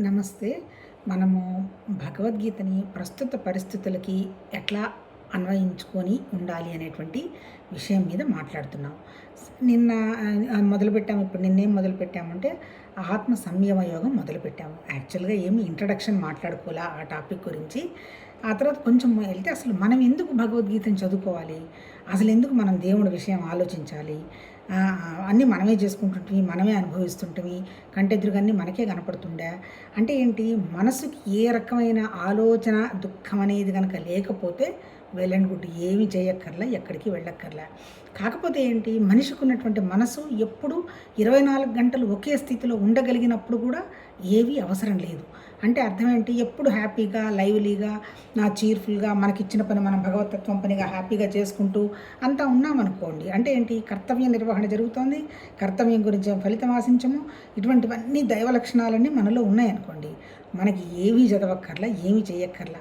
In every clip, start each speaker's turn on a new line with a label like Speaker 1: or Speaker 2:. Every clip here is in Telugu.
Speaker 1: నమస్తే. మనము భగవద్గీతని ప్రస్తుత పరిస్థితులకి ఎట్లా అన్వయించుకొని ఉండాలి అనేటువంటి విషయం మీద మాట్లాడుతున్నాం. నిన్న మొదలుపెట్టాము. ఇప్పుడు నిన్నేం మొదలుపెట్టామంటే ఆత్మ సంయమ యోగం మొదలుపెట్టాము. యాక్చువల్గా ఏమి ఇంట్రడక్షన్ మాట్లాడుకోలే ఆ టాపిక్ గురించి. ఆ తర్వాత కొంచెం వెళ్తే అసలు మనం ఎందుకు భగవద్గీతను చదువుకోవాలి? అసలు ఎందుకు మనం దేవుడి విషయం ఆలోచించాలి? అన్నీ మనమే చేసుకుంటుంటివి మనమే అనుభవిస్తుంటివి కంటెదురుగన్నీ మనకే కనపడుతుండే. అంటే ఏంటి? మనసుకి ఏ రకమైన ఆలోచన దుఃఖం అనేది కనుక లేకపోతే వెల్ అండ్ గుడ్ ఏమి చేయక్కర్లా ఎక్కడికి వెళ్ళక్కర్లా. కాకపోతే ఏంటి? మనిషికి ఉన్నటువంటి మనసు ఎప్పుడు ఇరవై నాలుగు గంటలు ఒకే స్థితిలో ఉండగలిగినప్పుడు కూడా ఏవి అవసరం లేదు. అంటే అర్థం ఏంటి ఎప్పుడు హ్యాపీగా లైవ్లీగా నా చీర్ఫుల్గా మనకిచ్చిన పని మనం భగవతత్వం పనిగా హ్యాపీగా చేసుకుంటూ అంతా ఉన్నామనుకోండి. అంటే ఏంటి? కర్తవ్య నిర్వహణ జరుగుతోంది. కర్తవ్యం గురించి ఫలితం ఆశించము? ఇటువంటివన్నీ దైవ లక్షణాలన్నీ మనలో ఉన్నాయనుకోండి. మనకి ఏమీ చదవక్కర్లా ఏమీ చేయక్కర్లా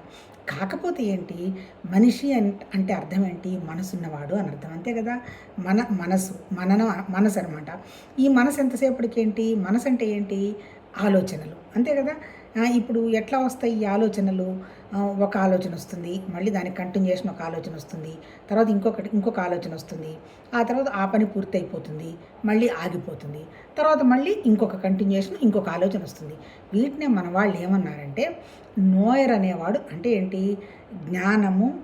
Speaker 1: కాకపోతే ఏంటి? మనిషి అన్- అంటే అర్థం ఏంటి మనసు ఉన్నవాడు అని అర్థం అంతే కదా. మన మనసు మనన మనసు అనమాట ఈ మనసు ఎంతసేపటికి ఏంటి మనసు అంటే ఏంటి? ఆలోచనలు. అంతే కదా? ఇప్పుడు ఎట్లా వస్తాయి ఈ ఆలోచనలు? ఒక ఆలోచన వస్తుంది మళ్ళీ దానికి కంటిన్యూషన్ ఒక ఆలోచన వస్తుంది తర్వాత ఇంకొకటి ఇంకొక ఆలోచన వస్తుంది ఆ తర్వాత ఆ పని పూర్తి అయిపోతుంది మళ్ళీ ఆగిపోతుంది తర్వాత మళ్ళీ ఇంకొక కంటిన్యూషన్ ఇంకొక ఆలోచన వస్తుంది. వీటినే మన వాళ్ళు ఏమన్నారంటే నోయర్ అనేవాడు అంటే ఏంటి? జ్ఞానము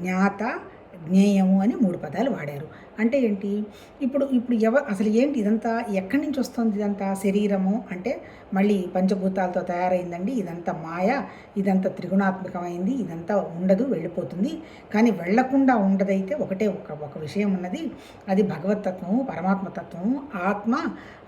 Speaker 1: జ్ఞాత జ్ఞేయము అని మూడు పదాలు వాడారు. అంటే ఏంటి? ఇప్పుడు ఇప్పుడు ఎవ అసలు ఏంటి ఇదంతా? ఎక్కడి నుంచి వస్తుంది ఇదంతా శరీరము? అంటే మళ్ళీ పంచభూతాలతో తయారైందండి. ఇదంతా మాయ ఇదంతా త్రిగుణాత్మకమైంది ఇదంతా ఉండదు వెళ్ళిపోతుంది. కానీ వెళ్ళకుండా ఉండదైతే ఒకటే ఒక ఒక విషయం ఉన్నది. అది భగవతత్వము పరమాత్మతత్వము ఆత్మ.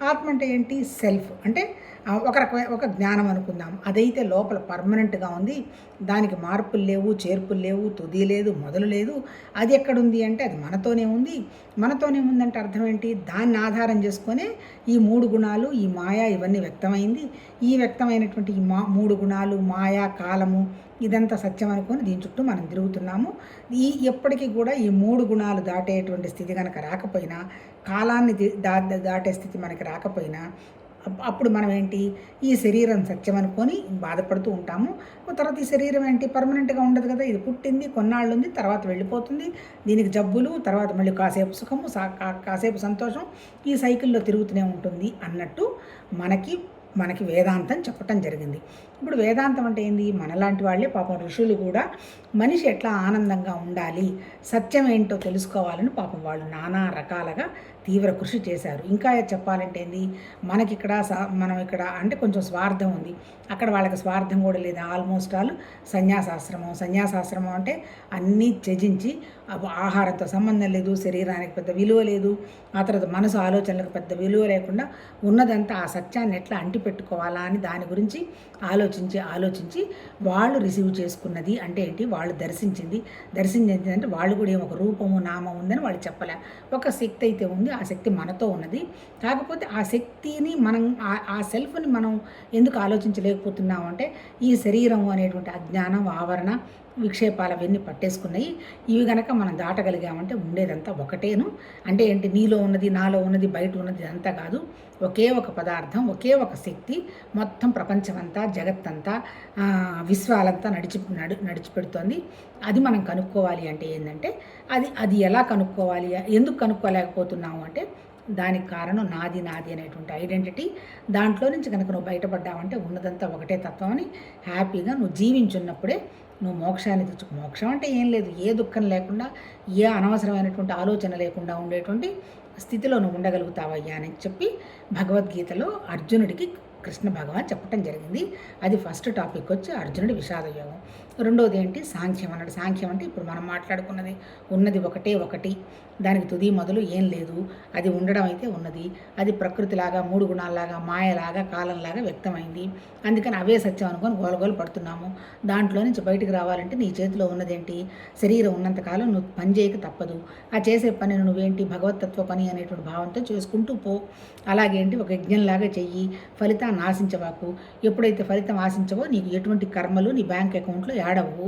Speaker 1: ఆత్మ అంటే ఏంటి? సెల్ఫ్. అంటే ఒక రకమైన ఒక జ్ఞానం అనుకుందాం. అదైతే లోపల పర్మనెంట్గా ఉంది. దానికి మార్పులు లేవు చేర్పులు లేవు తుది లేదు మొదలు లేదు. అది ఎక్కడుంది అంటే అది మనతోనే ఉంది. మనతోనే ఉందంటే అర్థం ఏంటి? దాన్ని ఆధారం చేసుకునే ఈ మూడు గుణాలు ఈ మాయా ఇవన్నీ వ్యక్తమైంది. ఈ వ్యక్తమైనటువంటి ఈ మా మూడు గుణాలు మాయా కాలము ఇదంతా సత్యం అనుకొని దీని చుట్టూ మనం తిరుగుతున్నాము. ఈ ఎప్పటికీ కూడా ఈ మూడు గుణాలు దాటేటువంటి స్థితి కనుక రాకపోయినా కాలాన్ని దా దాటే స్థితి మనకి రాకపోయినా అప్పుడు మనం ఏంటి ఈ శరీరం సత్యం అనుకొని బాధపడుతూ ఉంటాము. తర్వాత ఈ శరీరం ఏంటి పర్మనెంట్గా ఉండదు కదా ఇది పుట్టింది కొన్నాళ్ళు ఉంది తర్వాత వెళ్ళిపోతుంది. దీనికి జబ్బులు తర్వాత మళ్ళీ కాసేపు సుఖము సా- కాసేపు సంతోషం ఈ సైకిల్లో తిరుగుతూనే ఉంటుంది అన్నట్టు మనకి మనకి వేదాంతం చెప్పటం జరిగింది. ఇప్పుడు వేదాంతం అంటే ఏంది? మనలాంటి వాళ్ళే పాపం ఋషులు కూడా మనిషి ఎట్లా ఆనందంగా ఉండాలి సత్యం ఏంటో తెలుసుకోవాలని పాపం వాళ్ళు నానా రకాలుగా తీవ్ర కృషి చేశారు. ఇంకా చెప్పాలంటే ఏంది మనకి ఇక్కడ మనం ఇక్కడ అంటే కొంచెం స్వార్థం ఉంది. అక్కడ వాళ్ళకి స్వార్థం కూడా లేదు. Almost all సన్యాసాశ్రమం. సన్యాసాశ్రమం అంటే అన్నీ త్యజించి ఆహారంతో సంబంధం లేదు శరీరానికి పెద్ద విలువ లేదు. ఆ తర్వాత మనసు ఆలోచనలకు పెద్ద విలువ లేకుండా ఉన్నదంతా ఆ సత్యాన్ని ఎట్లా అంటిపెట్టుకోవాలా అని దాని గురించి ఆలోచించి ఆలోచించి వాళ్ళు రిసీవ్ చేసుకున్నది అంటే ఏంటి? వాళ్ళు దర్శించింది. దర్శించింది అంటే వాళ్ళు కూడా ఏమో ఒక రూపము నామం ఉందని వాళ్ళు చెప్పలే. ఒక శక్తి అయితే ఉంది ఆ శక్తి మనతో ఉన్నది. కాకపోతే ఆ శక్తిని మనం ఆ- ఆ సెల్ఫ్ని మనం ఎందుకు ఆలోచించలేకపోతున్నాం అంటే ఈ శరీరం అనేటువంటి అజ్ఞానం ఆవరణ విక్షేపాలు అవన్నీ పట్టేసుకున్నాయి. ఇవి గనక మనం దాటగలిగామంటే ఉండేదంతా ఒకటేను. అంటే ఏంటి? నీలో ఉన్నది నాలో ఉన్నది బయట ఉన్నది అంతా కాదు. ఒకే ఒక పదార్థం ఒకే ఒక శక్తి మొత్తం ప్రపంచమంతా జగత్తంతా విశ్వాలంతా నడిచి నడి నడిచిపెడుతోంది. అది మనం కనుక్కోవాలి అంటే ఏంటంటే అది అది ఎలా కనుక్కోవాలి? ఎందుకు కనుక్కోలేకపోతున్నాము అంటే దానికి కారణం నాది నాది అనేటువంటి ఐడెంటిటీ. దాంట్లో నుంచి కనుక నువ్వు బయటపడ్డావంటే ఉన్నదంతా ఒకటే తత్వం అని హ్యాపీగా నువ్వు జీవించున్నప్పుడే నువ్వు మోక్షాన్ని తెచ్చుకో. మోక్షం అంటే ఏం లేదు. ఏ దుఃఖం లేకుండా ఏ అనవసరమైనటువంటి ఆలోచన లేకుండా ఉండేటువంటి స్థితిలో నువ్వు ఉండగలుగుతావయ్యా అని చెప్పి భగవద్గీతలో అర్జునుడికి కృష్ణ భగవాన్ చెప్పటం జరిగింది. అది ఫస్ట్ టాపిక్ వచ్చి అర్జునుడి విషాద యోగం. రెండవది ఏంటి? సాంఖ్యం అన్నాడు. సాంఖ్యం అంటే ఇప్పుడు మనం మాట్లాడుకున్నది ఉన్నది ఒకటే ఒకటి. దానికి తుది మొదలు ఏం లేదు. అది ఉండడం అయితే ఉన్నది. అది ప్రకృతిలాగా మూడు గుణాల్లాగా మాయలాగా కాలంలాగా వ్యక్తమైంది. అందుకని అవే సత్యం అనుకొని గోలగోలు పడుతున్నాము. దాంట్లో నుంచి బయటికి రావాలంటే నీ చేతిలో ఉన్నదేంటి? శరీరం ఉన్నంతకాలం నువ్వు పని చేయక తప్పదు. ఆ చేసే పని నువ్వేంటి? భగవతత్వ పని అనేటువంటి భావంతో చేసుకుంటూ పో. అలాగేంటి? ఒక యజ్ఞంలాగా చెయ్యి. ఫలితాన్ని ఆశించవాకు ఎప్పుడైతే ఫలితం ఆశించవో నీకు ఎటువంటి కర్మలు నీ బ్యాంక్ అకౌంట్లో యాడ్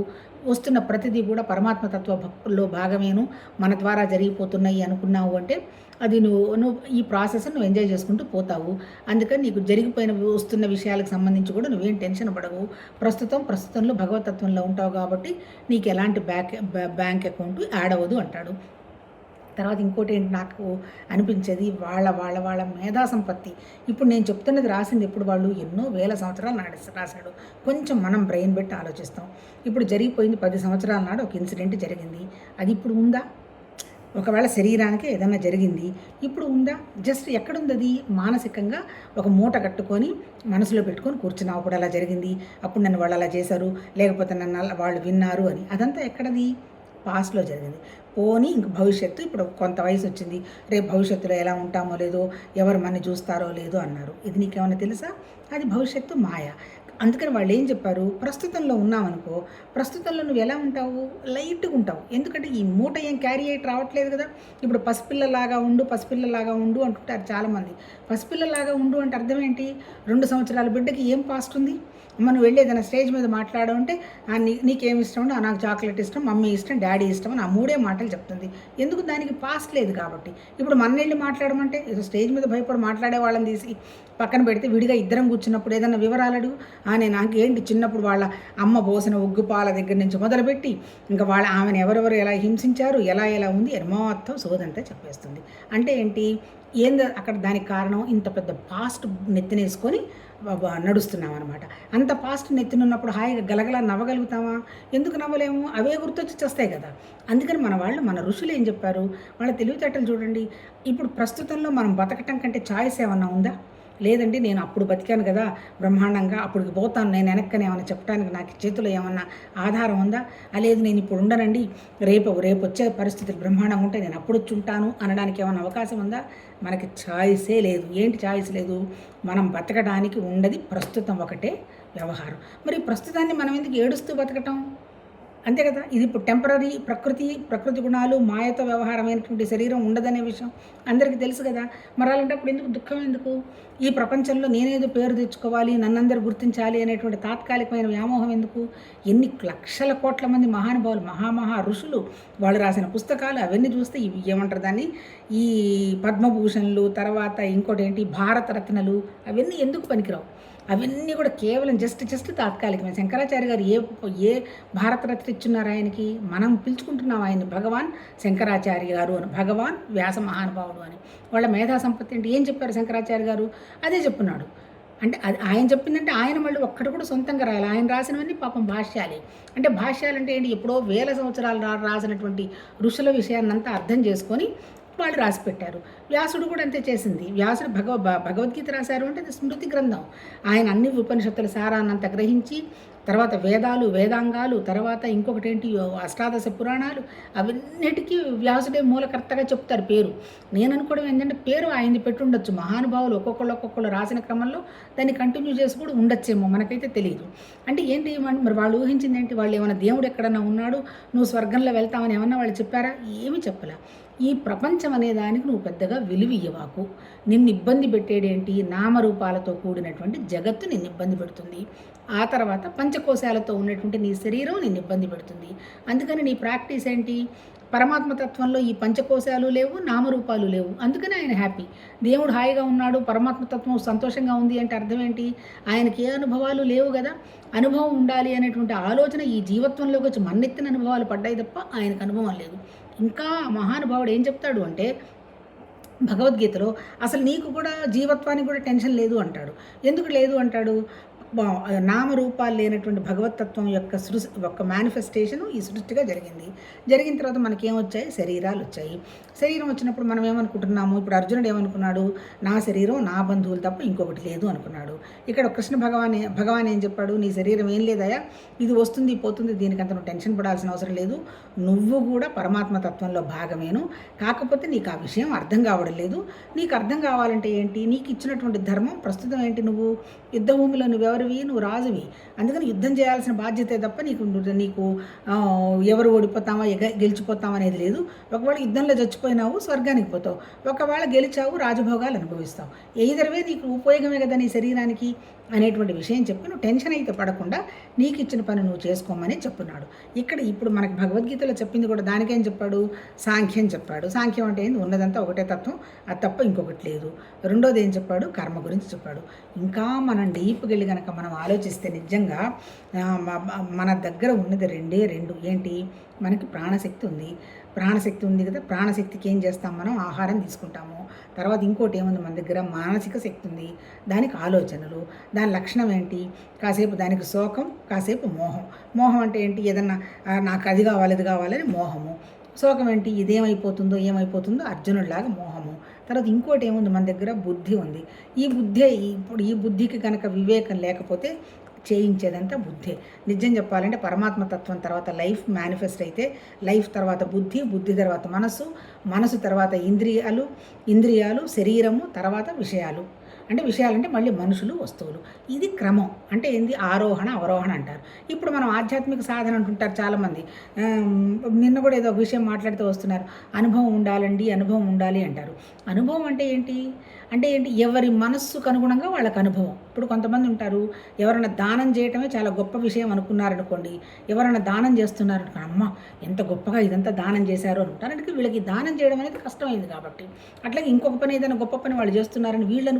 Speaker 1: వస్తున్న ప్రతిదీ కూడా పరమాత్మ భక్తుల్లో భాగమేను. మన ద్వారా జరిగిపోతున్నాయి అనుకున్నావు అంటే అది నువ్వు నువ్వు ఈ ప్రాసెస్ నువ్వు ఎంజాయ్ చేసుకుంటూ పోతావు. అందుకని నీకు జరిగిపోయిన వస్తున్న విషయాలకు సంబంధించి కూడా నువ్వేం టెన్షన్ పడవు ప్రస్తుతం ప్రస్తుతంలో భగవతత్వంలో ఉంటావు కాబట్టి నీకు ఎలాంటి బ్యాంక్ బ్యాంక్ అకౌంట్ యాడ్ అవ్వదు అంటాడు. తర్వాత ఇంకోటి ఏంటి నాకు అనిపించేది వాళ్ళ వాళ్ళ వాళ్ళ మేధా సంపత్తి ఇప్పుడు నేను చెప్తున్నది రాసింది ఎప్పుడు వాళ్ళు? ఎన్నో వేల సంవత్సరాలు నాడు రాశాడు. కొంచెం మనం బ్రెయిన్ పెట్టి ఆలోచిస్తాం. ఇప్పుడు జరిగిపోయింది పది సంవత్సరాల నాడు ఒక ఇన్సిడెంట్ జరిగింది. అది ఇప్పుడు ఉందా? ఒకవేళ శరీరానికి ఏదైనా జరిగింది ఇప్పుడు ఉందా? జస్ట్ ఎక్కడుంది అది? మానసికంగా ఒక మూట కట్టుకొని మనసులో పెట్టుకొని కూర్చున్నావు అప్పుడు అలా జరిగింది. అప్పుడు నన్ను వాళ్ళు అలా చేశారు. లేకపోతే నన్ను అలా వాళ్ళు విన్నారు అని. అదంతా ఎక్కడది? పాస్ట్లో జరిగింది. పోనీ ఇంక భవిష్యత్తు ఇప్పుడు కొంత వయసు వచ్చింది రేపు భవిష్యత్తులో ఎలా ఉంటామో లేదో ఎవరు మన చూస్తారో లేదో అన్నారు. ఇది నీకేమైనా తెలుసా? అది భవిష్యత్తు మాయ. అందుకని వాళ్ళు ఏం చెప్పారు? ప్రస్తుతంలో ఉన్నామనుకో ప్రస్తుతంలో నువ్వు ఎలా ఉంటావు? లైట్గా ఉంటావు. ఎందుకంటే ఈ మూట ఏం క్యారీ అయ్యి రావట్లేదు కదా. ఇప్పుడు పసిపిల్లలాగా ఉండు పసిపిల్లలాగా ఉండు అంటుంటారు చాలామంది. పసిపిల్లలాగా ఉండు అంటే అర్థం ఏంటి? రెండు సంవత్సరాల బిడ్డకి ఏం పాస్ట్ ఉంది? మనం వెళ్ళి ఏదైనా స్టేజ్ మీద మాట్లాడమంటే నీ నీకేం ఇష్టం? నాకు చాక్లెట్ ఇష్టం మమ్మీ ఇష్టం డాడీ ఇష్టం అని ఆ మూడే మాటలు చెప్తుంది. ఎందుకు దానికి పాస్ట్ లేదు కాబట్టి? ఇప్పుడు మన వెళ్ళి మాట్లాడమంటే స్టేజ్ మీద భయపడి మాట్లాడే వాళ్ళని తీసి పక్కన పెడితే విడిగా ఇద్దరం కూర్చున్నప్పుడు ఏదైనా వివరాలు అడుగు. అని నాకు ఏంటి చిన్నప్పుడు వాళ్ళ అమ్మ పోసిన ఉగ్గుపాల దగ్గర నుంచి మొదలుపెట్టి ఇంకా వాళ్ళ ఆమెను ఎవరెవరు ఎలా హింసించారు ఎలా ఎలా ఉంది ఎర్మాత్తం సోదంతా చెప్పేస్తుంది. అంటే ఏంటి? ఏంది అక్కడ దానికి కారణం? ఇంత పెద్ద పాస్ట్ నెత్తినేసుకొని నడుస్తున్నాం అనమాట అంత పాస్ట్ నెత్తినున్నప్పుడు హాయిగా గలగల నవ్వగలుగుతామా? ఎందుకు నవ్వలేము? అవే గుర్తొచ్చి చేస్తాయి కదా. అందుకని మన వాళ్ళు మన ఋషులు ఏం చెప్పారు? వాళ్ళ తెలివితేటలు చూడండి. ఇప్పుడు ప్రస్తుతంలో మనం బతకటం కంటే ఛాయిస్ ఏమన్నా ఉందా? లేదండి నేను అప్పుడు బతికాను కదా బ్రహ్మాండంగా అప్పటికి పోతాను నేను వెనక్కని ఏమైనా చెప్పడానికి నాకు చేతిలో ఏమన్నా ఆధారం ఉందా? లేదు నేను ఇప్పుడు ఉండనండి. రేపు రేపు వచ్చే పరిస్థితులు బ్రహ్మాండంగా ఉంటే నేను అప్పుడు వచ్చి ఉంటాను అనడానికి ఏమైనా అవకాశం ఉందా? మనకి ఛాయిసే లేదు. ఏంటి ఛాయిస్ లేదు? మనం బతకడానికి ఉండది ప్రస్తుతం ఒకటే వ్యవహారం. మరి ప్రస్తుతాన్ని మనం ఎందుకు ఏడుస్తూ బతకటం? అంతే కదా? ఇది ఇప్పుడు టెంపరీ ప్రకృతి ప్రకృతి గుణాలు మాయతో వ్యవహారమైనటువంటి శరీరం ఉండదనే విషయం అందరికీ తెలుసు కదా? మరి అలాంటప్పుడు ఎందుకు దుఃఖం ఎందుకు? ఈ ప్రపంచంలో నేనేదో పేరు తెచ్చుకోవాలి నన్నందరూ గుర్తించాలి అనేటువంటి తాత్కాలికమైన వ్యామోహం ఎందుకు? ఎన్ని లక్షల కోట్ల మంది మహానుభావులు మహామహా ఋషులు వాళ్ళు రాసిన పుస్తకాలు అవన్నీ చూస్తే ఇవి ఏమంటారు దాన్ని? ఈ పద్మభూషణలు తర్వాత ఇంకోటి ఏంటి? భారతరత్నలు అవన్నీ ఎందుకు పనికిరావు? అవన్నీ కూడా కేవలం జస్ట్ జస్ట్ తాత్కాలికమే. శంకరాచార్య గారు ఏ ఏ భారతరత్న ఇచ్చున్నారు ఆయనకి? మనం పిలుచుకుంటున్నాం ఆయన్ని. భగవాన్ శంకరాచార్య గారు అని. భగవాన్ వ్యాస మహానుభావుడు అని. వాళ్ళ మేధా సంపత్తి అంటే ఏం చెప్పారు శంకరాచార్య గారు? అదే చెప్పున్నాడు. అంటే అది ఆయన చెప్పిందంటే ఆయన మళ్ళీ ఒక్కటి కూడా సొంతంగా రాయాలి. ఆయన రాసినవన్నీ పాపం భాష్యాలే. అంటే భాష్యాలు అంటే ఏంటి? ఎప్పుడో వేల సంవత్సరాలు రాసినటువంటి ఋషుల విషయాన్నంతా అర్థం చేసుకొని వాళ్ళు రాసి పెట్టారు. వ్యాసుడు కూడా అంతే చేసింది. వ్యాసుడు భగవ భగవద్గీత రాశారు అంటే అది స్మృతి గ్రంథం. ఆయన అన్ని ఉపనిషత్తుల సారాన్నంత గ్రహించి తర్వాత వేదాలు వేదాంగాలు తర్వాత ఇంకొకటి ఏంటి అష్టాదశ పురాణాలు అవన్నిటికీ వ్యాసుడే మూలకర్తగా చెప్తారు పేరు. నేను అనుకోవడం ఏంటంటే పేరు ఆయనది పెట్టుండొచ్చు. మహానుభావులు ఒక్కొక్కళ్ళు ఒక్కొక్కళ్ళు రాసిన క్రమంలో దాన్ని కంటిన్యూ చేసి కూడా ఉండొచ్చేమో మనకైతే తెలియదు అంటే ఏంటి మరి వాళ్ళు ఊహించింది ఏంటి వాళ్ళు ఏమైనా దేవుడు ఎక్కడన్నా ఉన్నాడు? నువ్వు స్వర్గంలో వెళ్తామని ఏమన్నా వాళ్ళు చెప్పారా? ఏమీ చెప్పలే. ఈ ప్రపంచం అనే దానికి నువ్వు పెద్దగా విలువియ్యవాకు నిన్ను ఇబ్బంది పెట్టేడేంటి నామరూపాలతో కూడినటువంటి జగత్తు నిన్ను ఇబ్బంది పెడుతుంది. ఆ తర్వాత పంచకోశాలతో ఉన్నటువంటి నీ శరీరం నిన్ను ఇబ్బంది పెడుతుంది. అందుకని నీ ప్రాక్టీస్ ఏంటి? పరమాత్మతత్వంలో ఈ పంచకోశాలు లేవు నామరూపాలు లేవు. అందుకని ఆయన హ్యాపీ. దేవుడు హాయిగా ఉన్నాడు పరమాత్మతత్వం సంతోషంగా ఉంది అంటే అర్థం ఏంటి? ఆయనకి ఏ అనుభవాలు లేవు కదా. అనుభవం ఉండాలి అనేటువంటి ఆలోచన ఈ జీవత్వంలోకి వచ్చి మన్నెత్తిన అనుభవాలు పడ్డాయి తప్ప ఆయనకు అనుభవం లేదు. ఇంకా మహానుభావుడు ఏం చెప్తాడు అంటే భగవద్గీతలో అసలు నీకు కూడా జీవత్వానికి కూడా టెన్షన్ లేదు అంటాడు. ఎందుకు లేదు అంటాడు? నామరూపాలు లేనటువంటి భగవతత్వం యొక్క సృష్టి యొక్క మేనిఫెస్టేషను ఈ సృష్టిగా జరిగింది. జరిగిన తర్వాత మనకేం వచ్చాయి శరీరాలు వచ్చాయి శరీరం వచ్చినప్పుడు మనం ఏమనుకుంటున్నాము ఇప్పుడు అర్జునుడు ఏమనుకున్నాడు? నా శరీరం నా బంధువులు తప్ప ఇంకొకటి లేదు అనుకున్నాడు. ఇక్కడ కృష్ణ భగవాన్ భగవాన్ ఏం చెప్పాడు? నీ శరీరం ఏం లేదయా? ఇది వస్తుంది పోతుంది దీనికంత నువ్వు టెన్షన్ పడాల్సిన అవసరం లేదు. నువ్వు కూడా పరమాత్మ తత్వంలో భాగమేను. కాకపోతే నీకు ఆ విషయం అర్థం కావడం లేదు. నీకు అర్థం కావాలంటే ఏంటి? నీకు ఇచ్చినటువంటి ధర్మం ప్రస్తుతం ఏంటి నువ్వు? యుద్ధభూమిలో నువ్వెవరు ఎవరివి నువ్వు రాజువి. అందుకని యుద్ధం చేయాల్సిన బాధ్యతే తప్ప నీకు నీకు ఎవరు ఓడిపోతావా గెలిచిపోతావా అనేది లేదు. ఒకవేళ యుద్ధంలో చచ్చిపోయినావు స్వర్గానికి పోతావు. ఒకవేళ గెలిచావు రాజభోగాలు అనుభవిస్తావు. ఎయిదర్వే నీకు ఉపయోగమే కదా నీ శరీరానికి? అనేటువంటి విషయం చెప్పి నువ్వు టెన్షన్ అయితే పడకుండా నీకు ఇచ్చిన పని నువ్వు చేసుకోమని చెప్పున్నాడు ఇక్కడ ఇప్పుడు మనకు భగవద్గీతలో చెప్పింది కూడా దానికేం చెప్పాడు? సాంఖ్యం చెప్పాడు. సాంఖ్యం అంటే ఏంది? ఉన్నదంతా ఒకటే తత్వం అది తప్ప ఇంకొకటి లేదు. రెండోది ఏం చెప్పాడు? కర్మ గురించి చెప్పాడు. ఇంకా మనం డీప్కి వెళ్ళి కనుక మనం ఆలోచిస్తే నిజంగా మన దగ్గర ఉన్నది రెండే రెండు. ఏంటి? మనకి ప్రాణశక్తి ఉంది. ప్రాణశక్తి ఉంది కదా ప్రాణశక్తికి ఏం చేస్తాం మనం? ఆహారం తీసుకుంటాము. తర్వాత ఇంకోటి ఏముంది మన దగ్గర? మానసిక శక్తి ఉంది. దానికి ఆలోచనలు. దాని లక్షణం ఏంటి? కాసేపు దానికి శోకం కాసేపు మోహం. మోహం అంటే ఏంటి? ఏదన్నా నాకు అది కావాలి ఇది కావాలని మోహము. శోకం ఏంటి? ఇదేమైపోతుందో ఏమైపోతుందో అర్జునుడిలాగా మోహము. తర్వాత ఇంకోటి ఏముంది? మన దగ్గర బుద్ధి ఉంది. ఈ బుద్ధే ఇప్పుడు ఈ బుద్ధికి కనుక వివేకం లేకపోతే చేయించేదంతా బుద్ధే. నిజం చెప్పాలంటే పరమాత్మ తత్వం తర్వాత లైఫ్ మేనిఫెస్ట్ అయితే లైఫ్ తర్వాత బుద్ధి బుద్ధి తర్వాత మనసు మనసు తర్వాత ఇంద్రియాలు ఇంద్రియాలు శరీరము తర్వాత విషయాలు. అంటే విషయాలంటే మళ్ళీ మనుషులు వస్తువులు. ఇది క్రమం. అంటే ఏంది? ఆరోహణ అవరోహణ అంటారు. ఇప్పుడు మనం ఆధ్యాత్మిక సాధన అంటుంటారు చాలామంది. నిన్న కూడా ఏదో ఒక విషయం మాట్లాడుతూ వస్తున్నారు. అనుభవం ఉండాలండి అనుభవం ఉండాలి అంటారు. అనుభవం అంటే ఏంటి? అంటే ఏంటి? ఎవరి మనస్సుకు అనుగుణంగా వాళ్ళకి అనుభవం. ఇప్పుడు కొంతమంది ఉంటారు ఎవరైనా దానం చేయటమే చాలా గొప్ప విషయం అనుకున్నారనుకోండి ఎవరైనా దానం చేస్తున్నారు అనుకో అమ్మ ఎంత గొప్పగా ఇదంతా దానం చేశారు అనుకుంటారు అంటే వీళ్ళకి దానం చేయడం అనేది కష్టమైంది కాబట్టి. అట్లాగే ఇంకొక పని ఏదైనా గొప్ప పని వాళ్ళు చేస్తున్నారని వీళ్ళు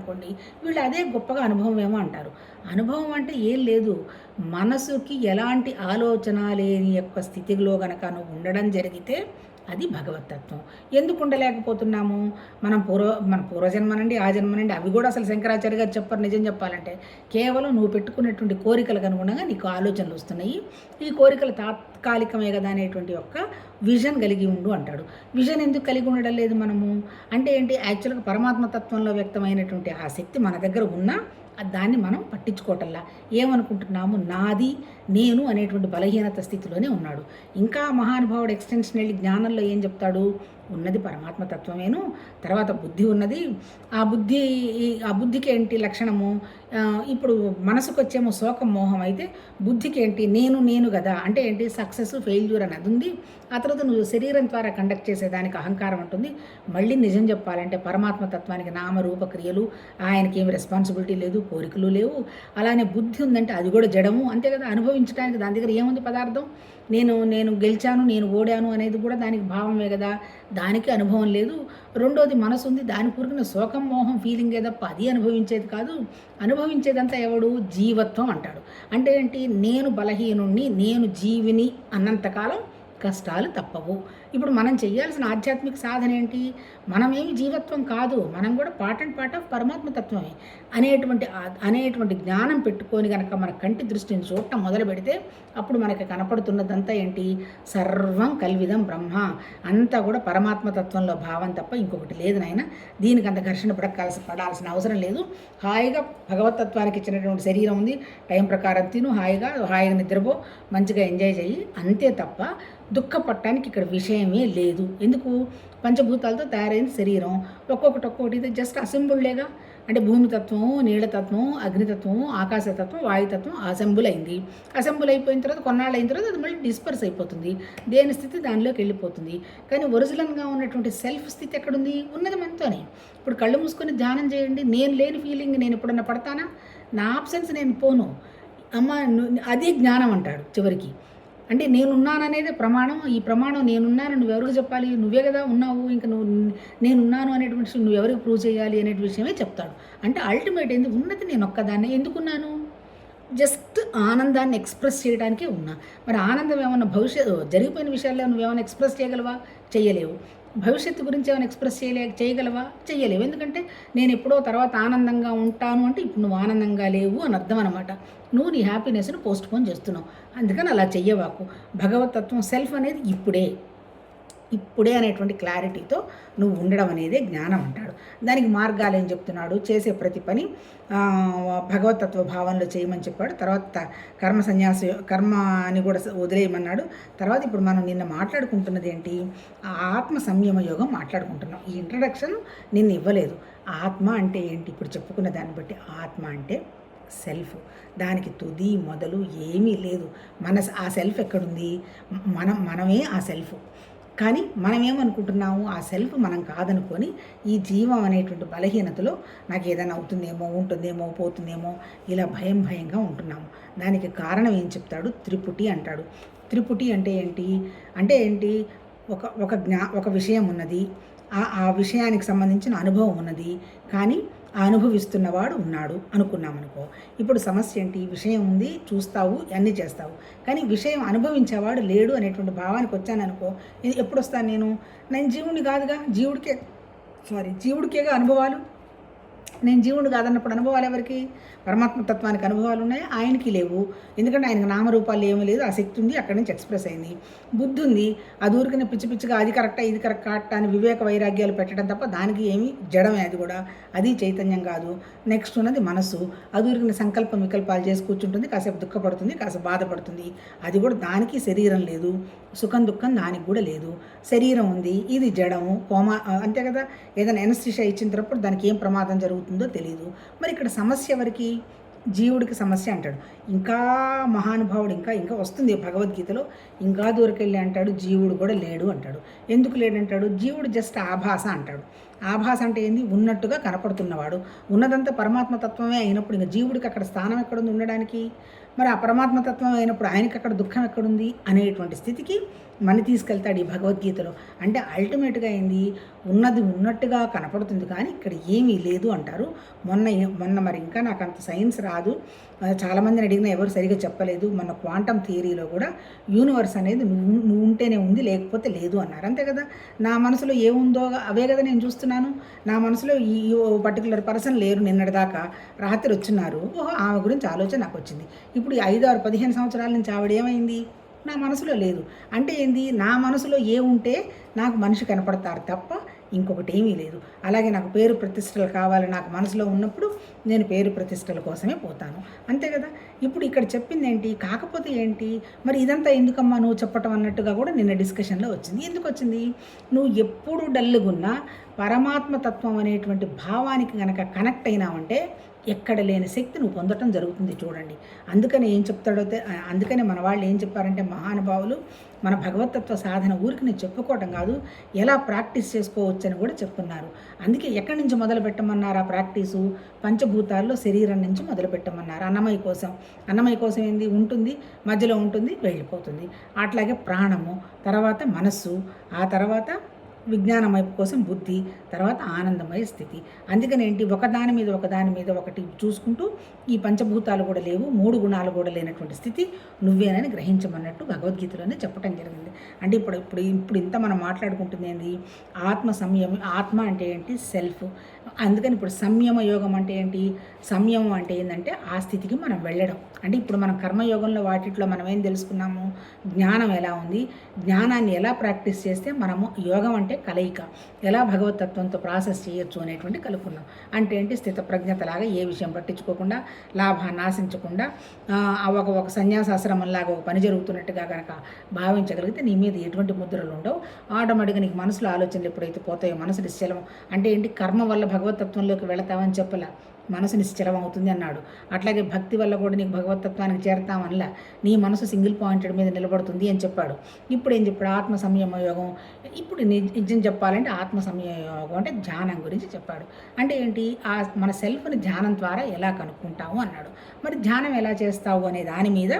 Speaker 1: అనుకోండి వీళ్ళు అదే గొప్పగా అనుభవం ఏమో అంటారు. అనుభవం అంటే ఏం లేదు. మనసుకి ఎలాంటి ఆలోచన లేని యొక్క స్థితిలో గనక నువ్వు ఉండడం జరిగితే అది భగవతత్వం. ఎందుకు ఉండలేకపోతున్నాము? మనం పూర్వ మన పూర్వజన్మ నుండి ఆ జన్మ నుండి అవి కూడా అసలు శంకరాచార్య గారు చెప్పారు నిజం చెప్పాలంటే. కేవలం నువ్వు పెట్టుకున్నటువంటి కోరికలకు అనుగుణంగా నీకు ఆలోచనలు వస్తున్నాయి. ఈ కోరికలు తాత్కాలికమే కదా అనేటువంటి ఒక విజన్ కలిగి ఉండు అంటాడు. విజన్ ఎందుకు కలిగి ఉండడం లేదు మనము? అంటే ఏంటి? యాక్చువల్గా పరమాత్మ తత్వంలో వ్యక్తమైనటువంటి ఆ శక్తి మన దగ్గర ఉన్నా దాన్ని మనం పట్టించుకోవటంలా. ఏమనుకుంటున్నాము? నాది నేను అనేటువంటి బలహీనత స్థితిలోనే ఉన్నాడు. ఇంకా మహానుభావుడు ఎక్స్టెన్షన్ వెళ్ళి జ్ఞానంలో ఏం చెప్తాడు? ఉన్నది పరమాత్మ తత్వమేను తర్వాత బుద్ధి ఉన్నది. ఆ బుద్ధి ఆ బుద్ధికి ఏంటి లక్షణము? ఇప్పుడు మనసుకు వచ్చేమో శోకం మోహం. అయితే బుద్ధికి ఏంటి? నేను నేను కదా. అంటే ఏంటి? సక్సెస్ ఫెయిల్యూర్ అనేది ఉంది. ఆ తర్వాత నువ్వు శరీరం ద్వారా కండక్ట్ చేసేదానికి అహంకారం ఉంటుంది. మళ్ళీ నిజం చెప్పాలంటే పరమాత్మ తత్వానికి నామరూప క్రియలు ఆయనకి ఏమి రెస్పాన్సిబిలిటీ లేదు కోరికలు లేవు. అలానే బుద్ధి ఉందంటే అది కూడా జడము. అంతే కదా? అనుభవించడానికి దాని దగ్గర ఏముంది పదార్థం? నేను నేను గెలిచాను నేను ఓడాను అనేది కూడా దానికి భావమే కదా. దానికి అనుభవం లేదు. రెండోది మనసు ఉంది దాని కూరుకున్న శోకం మోహం ఫీలింగ్ తప్ప అది అనుభవించేది కాదు. అనుభవించేదంతా ఎవడు? జీవత్వం అంటాడు. అంటే ఏంటి? నేను బలహీనుణ్ణి నేను జీవిని అన్నంతకాలం కష్టాలు తప్పవు. ఇప్పుడు మనం చేయాల్సిన ఆధ్యాత్మిక సాధన ఏంటి? మనమేమి జీవత్వం కాదు మనం కూడా పార్ట్ అండ్ పార్ట్ ఆఫ్ పరమాత్మతత్వమే అనేటువంటి అనేటువంటి జ్ఞానం పెట్టుకొని కనుక మన కంటి దృష్టిని చూడటం మొదలు పెడితే అప్పుడు మనకి కనపడుతున్నదంతా ఏంటి? సర్వం కల్విదం బ్రహ్మ. అంతా కూడా పరమాత్మతత్వంలో భావం తప్ప ఇంకొకటి లేదు నాయన. దీనికి అంత ఘర్షణ పడకాల్సి పడాల్సిన అవసరం లేదు. హాయిగా భగవతత్వానికి ఇచ్చినటువంటి శరీరం ఉంది. టైం ప్రకారం తిను హాయిగా హాయిగా నిద్రపో మంచిగా ఎంజాయ్ చెయ్యి. అంతే తప్ప దుఃఖపడటానికి ఇక్కడ విషయమే లేదు. ఎందుకు? పంచభూతాలతో తయారైన శరీరం. ఒక్కొక్కటి ఒక్కొక్కటి ఇది జస్ట్ అసెంబుల్డేగా అంటే భూమితత్వం నీళ్ళతత్వం అగ్నితత్వం ఆకాశతత్వం వాయుతత్వం అసెంబుల్ అయింది. అసెంబుల్ అయిపోయిన తర్వాత కొన్నాళ్ళు అయిన తర్వాత అది మళ్ళీ డిస్పర్స్ అయిపోతుంది. దేని స్థితి దానిలోకి వెళ్ళిపోతుంది. కానీ ఒరిజినల్గా ఉన్నటువంటి సెల్ఫ్ స్థితి ఎక్కడుంది? ఉన్నది మనతోనే. ఇప్పుడు కళ్ళు మూసుకొని ధ్యానం చేయండి. నేను లేని ఫీలింగ్ నేను ఎప్పుడన్నా పడతానా? నా ఆప్షన్స్ నేను పోను. అమ్మ అదే జ్ఞానం అంటాడు చివరికి. అంటే నేనున్నాననేది ప్రమాణం ఈ ప్రమాణం నేనున్నాను నువ్వు ఎవరికి చెప్పాలి? నువ్వే కదా ఉన్నావు ఇంకా నువ్వు నేనున్నాను అనేటువంటి విషయం నువ్వు ఎవరికి ప్రూవ్ చేయాలి అనే విషయమే చెప్తాడు. అంటే అల్టిమేట్ ఏంది? ఉన్నది నేను ఒక్కదాన్నే ఎందుకున్నాను? జస్ట్ ఆనందాన్ని ఎక్స్ప్రెస్ చేయడానికే ఉన్నా. మరి ఆనందం ఏమన్నా భవిష్యత్తు జరిగిపోయిన విషయాల్లో నువ్వేమైనా ఎక్స్ప్రెస్ చేయగలవా? చేయలేవు. భవిష్యత్తు గురించి ఏమైనా ఎక్స్ప్రెస్ చేయలే చేయగలవా? చేయలేవు ఎందుకంటే నేను ఎప్పుడో తర్వాత ఆనందంగా ఉంటాను అంటే ఇప్పుడు నువ్వు ఆనందంగా లేవు అని అర్థం అనమాట నువ్వు నీ హ్యాపీనెస్ను పోస్ట్ పోన్ చేస్తున్నావు. అందుకని అలా చెయ్యవాకు. భగవతత్వం సెల్ఫ్ అనేది ఇప్పుడే. ఇప్పుడే అనేటువంటి క్లారిటీతో నువ్వు ఉండడం అనేది జ్ఞానం అంటాడు. దానికి మార్గాలు ఏం చెప్తున్నాడు? చేసే ప్రతి పని భగవతత్వ భావంలో చేయమని చెప్పాడు. తర్వాత త- కర్మ సన్యాస కర్మ అని కూడా వదిలేయమన్నాడు. తర్వాత ఇప్పుడు మనం నిన్న మాట్లాడుకుంటున్నది ఏంటి? ఆ ఆత్మ సంయమ యోగం మాట్లాడుకుంటున్నాం. ఈ ఇంట్రడక్షన్ నిన్న ఇవ్వలేదు. ఆత్మ అంటే ఏంటి? ఇప్పుడు చెప్పుకున్న దాన్ని బట్టి ఆత్మ అంటే సెల్ఫ్. దానికి తుది మొదలు ఏమీ లేదు. మన ఆ సెల్ఫ్ ఎక్కడుంది? మనం మనమే ఆ సెల్ఫ్. కానీ మనం ఏమనుకుంటున్నాము ఆ సెల్ఫ్ మనం కాదనుకొని ఈ జీవం అనేటువంటి బలహీనతలో నాకు ఏదైనా అవుతుందేమో ఉంటుందేమో పోతుందేమో ఇలా భయం భయంగా ఉంటున్నాము. దానికి కారణం ఏం చెప్తాడు? త్రిపుటి అంటాడు. త్రిపుటి అంటే ఏంటి? అంటే ఏంటి? ఒక ఒక జ్ఞా ఒక విషయం ఉన్నది. ఆ ఆ విషయానికి సంబంధించిన అనుభవం ఉన్నది. కానీ అనుభవిస్తున్నవాడు ఉన్నాడు అనుకున్నామనుకో. ఇప్పుడు సమస్య ఏంటి? విషయం ఉంది చూస్తావు అన్నీ చేస్తావు. కానీ విషయం అనుభవించేవాడు లేడు అనేటువంటి భావానికి వచ్చాను అనుకో ఎప్పుడు వస్తాను నేను? నేను జీవుని కాదుగా? జీవుడికే సారీ జీవుడికేగా అనుభవాలు? నేను జీవుడు కాదన్నప్పుడు అనుభవాలు ఎవరికి? పరమాత్మ తత్వానికి అనుభవాలు ఉన్నాయి ఆయనకి లేవు. ఎందుకంటే ఆయనకు నామరూపాలు ఏమీ లేదు ఆ శక్తి ఉంది అక్కడి నుంచి ఎక్స్ప్రెస్ అయింది. బుద్ధి ఉంది అది ఊరికనే పిచ్చి పిచ్చిగా అది కరెక్టా ఇది కరెక్ట్ అని వివేక వైరాగ్యాలు పెట్టడం తప్ప దానికి ఏమి జడమే అది కూడా. అది చైతన్యం కాదు. నెక్స్ట్ ఉన్నది మనస్సు. అది ఊరికిన సంకల్పం వికల్పాలు చేసి కూర్చుంటుంది కాసేపు దుఃఖపడుతుంది కాసేపు బాధపడుతుంది. అది కూడా దానికి శరీరం లేదు. సుఖం దుఃఖం దానికి కూడా లేదు. శరీరం ఉంది ఇది జడము కోమా అంతే కదా? ఏదైనా ఎనస్థిషా ఇచ్చిన తర్వాత దానికి ఏం ప్రమాదం జరుగుతుంది? తెలియదు మరి ఇక్కడ సమస్య ఎవరికి? జీవుడికి సమస్య అంటాడు. ఇంకా మహానుభావుడు ఇంకా ఇంకా వస్తుంది భగవద్గీతలో. ఇంకా దూరకెళ్ళి అంటాడు జీవుడు కూడా లేడు అంటాడు. ఎందుకు లేడంటాడు జీవుడు జస్ట్ ఆభాస అంటాడు. ఆభాస అంటే ఏంది? ఉన్నట్టుగా కనపడుతున్నవాడు. ఉన్నదంతా పరమాత్మ తత్వమే అయినప్పుడు ఇంకా జీవుడికి అక్కడ స్థానం ఎక్కడుంది ఉండడానికి? మరి ఆ పరమాత్మ తత్వం అయినప్పుడు ఆయనకి అక్కడ దుఃఖం ఎక్కడుంది? అనేటువంటి స్థితికి మన తీసుకెళ్తాడు ఈ భగవద్గీతలో. అంటే అల్టిమేట్గా ఏంది? ఉన్నది ఉన్నట్టుగా కనపడుతుంది కానీ ఇక్కడ ఏమీ లేదు అంటారు. మొన్న మొన్న మరి ఇంకా నాకు అంత సైన్స్ రాదు. చాలామందిని అడిగినా ఎవరు సరిగా చెప్పలేదు. మన క్వాంటమ్ థియరీలో కూడా యూనివర్స్ అనేది నువ్వు నువ్వు ఉంటేనే ఉంది లేకపోతే లేదు అన్నారు. అంతే కదా? నా మనసులో ఏముందో అవే కదా నేను చూస్తున్నాను. నా మనసులో ఈ పర్టికులర్ పర్సన్ లేరు నిన్నటిదాకా. రాత్రి వచ్చినారు ఓహో ఆమె గురించి ఆలోచన నాకు వచ్చింది. ఇప్పుడు ఐదు ఆరు పదిహేను సంవత్సరాల నుంచి ఆవిడ ఏమైంది? నా మనసులో లేదు. అంటే ఏంది? నా మనసులో ఏ ఉంటే నాకు మనిషి కనపడతారు తప్ప ఇంకొకటి ఏమీ లేదు. అలాగే నాకు పేరు ప్రతిష్టలు కావాలి నాకు మనసులో ఉన్నప్పుడు నేను పేరు ప్రతిష్టల కోసమే పోతాను. అంతే కదా? ఇప్పుడు ఇక్కడ చెప్పింది ఏంటి? కాకపోతే ఏంటి? మరి ఇదంతా ఎందుకమ్మా నువ్వు చెప్పటం అన్నట్టుగా కూడా నిన్న డిస్కషన్లో వచ్చింది. ఎందుకు వచ్చింది? నువ్వు ఎప్పుడు డల్లుగున్నా పరమాత్మ తత్వం అనేటువంటి భావానికి కనుక కనెక్ట్ అయినావంటే ఎక్కడ లేని శక్తి నువ్వు పొందటం జరుగుతుంది చూడండి. అందుకని ఏం చెప్తాడో అందుకనే మన వాళ్ళు ఏం చెప్పారంటే మహానుభావులు మన భగవతత్వ సాధన ఊరికి చెప్పుకోవటం కాదు ఎలా ప్రాక్టీస్ చేసుకోవచ్చు అని కూడా చెప్తున్నారు. అందుకే ఎక్కడి నుంచి మొదలు పెట్టమన్నారు ఆ ప్రాక్టీసు? పంచభూతాల్లో శరీరం నుంచి మొదలు పెట్టమన్నారు. అన్నమయ్య కోసం. అన్నమయ్య కోసం ఏంది? ఉంటుంది మధ్యలో ఉంటుంది వెళ్ళిపోతుంది. అట్లాగే ప్రాణము తర్వాత మనస్సు ఆ తర్వాత విజ్ఞానమయ కోసం బుద్ధి తర్వాత ఆనందమయ స్థితి. అందుకని ఏంటి? ఒకదాని మీద ఒకదాని మీద ఒకటి చూసుకుంటూ ఈ పంచభూతాలు కూడా లేవు మూడు గుణాలు కూడా లేనటువంటి స్థితి నువ్వేనని గ్రహించమన్నట్టు భగవద్గీతలోనే చెప్పడం జరిగింది. అంటే ఇప్పుడు ఇప్పుడు ఇప్పుడు ఇంత మనం మాట్లాడుకుంటుంది ఏంది? ఆత్మ సంయమ ఆత్మ అంటే ఏంటి? సెల్ఫ్. అందుకని ఇప్పుడు సంయమ యోగం అంటే ఏంటి? సంయమం అంటే ఏంటంటే ఆ స్థితికి మనం వెళ్ళడం. అంటే ఇప్పుడు మనం కర్మయోగంలో వాటిట్లో మనం ఏం తెలుసుకున్నాము? జ్ఞానం ఎలా ఉంది? జ్ఞానాన్ని ఎలా ప్రాక్టీస్ చేస్తే మనము యోగం అంటే కలయిక? ఎలా భగవతత్వంతో ప్రాసెస్ చేయొచ్చు అనేటువంటి కలుపుకున్నాం అంటే ఏంటి? స్థితప్రజ్ఞతలాగా ఏ విషయం పట్టించుకోకుండా లాభాన్ని ఆశించకుండా ఒక ఒక సన్యాసాశ్రమంలాగా ఒక పని జరుగుతున్నట్టుగా కనుక భావించగలిగితే నీ మీద ఎటువంటి ముద్రలు ఉండవు. ఆటోమేటిక్గా నీకు మనసులో ఆలోచనలు ఎప్పుడైతే పోతాయో మనసు నిశ్చలం అంటే ఏంటి? కర్మ వల్ల భగవతత్వంలోకి వెళతామని చెప్పలే. మనసు నిశ్చలమవుతుంది అన్నాడు. అట్లాగే భక్తి వల్ల కూడా నీకు భగవతత్వానికి చేరతామనలా నీ మనసు సింగిల్ పాయింటెడ్ మీద నిలబడుతుంది అని చెప్పాడు. ఇప్పుడు ఏం చెప్పాడు? ఆత్మ సంయమ యోగం. ఇప్పుడు నిజం చెప్పాలంటే ఆత్మ సంయమ యోగం అంటే ధ్యానం గురించి చెప్పాడు. అంటే ఏంటి? ఆ మన సెల్ఫ్ని ధ్యానం ద్వారా ఎలా కనుక్కుంటాము అన్నాడు. మరి ధ్యానం ఎలా చేస్తావు అనే దాని మీద